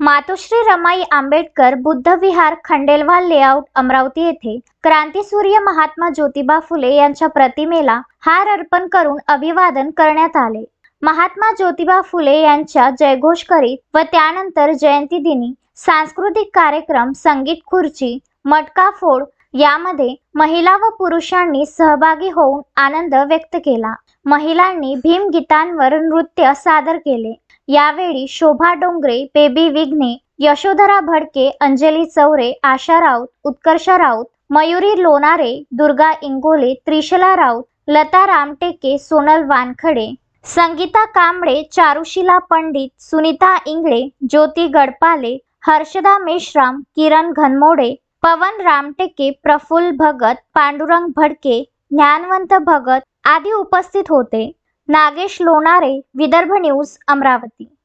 मातोश्री Ramai Ambedkar Buddha Vihar Khandelwal layout Amravati येथे क्रांतीसूर्य महात्मा ज्योतिबा फुले यांच्या प्रतिमेला हार अर्पण करून अभिवादन करण्यात आले. महात्मा ज्योतिबा फुले यांच्या जयघोष करीत व त्यानंतर जयंती दिनी सांस्कृतिक कार्यक्रम संगीत खुर्ची मटका फोड यामध्ये महिला व पुरुषांनी सहभागी होऊन आनंद व्यक्त केला. महिलांनी भीमगीतांवर नृत्य सादर केले. यावेळी शोभा डोंगरे बेबी विघ्ने यशोधरा भडके अंजली चौरे आशा राऊत उत्कर्ष राऊत मयुरी लोणारे दुर्गा इंगोले त्रिशला राऊत लता रामटेके सोनल वानखडे संगीता कांबळे चारुशिला पंडित सुनीता इंगळे ज्योती गडपाले हर्षदा मेश्राम किरण घनमोडे पवन रामटेके प्रफुल्ल भगत पांडुरंग भडके ज्ञानवंत भगत आदी उपस्थित होते. नागेश लोणारे विदर्भ न्यूज अमरावती.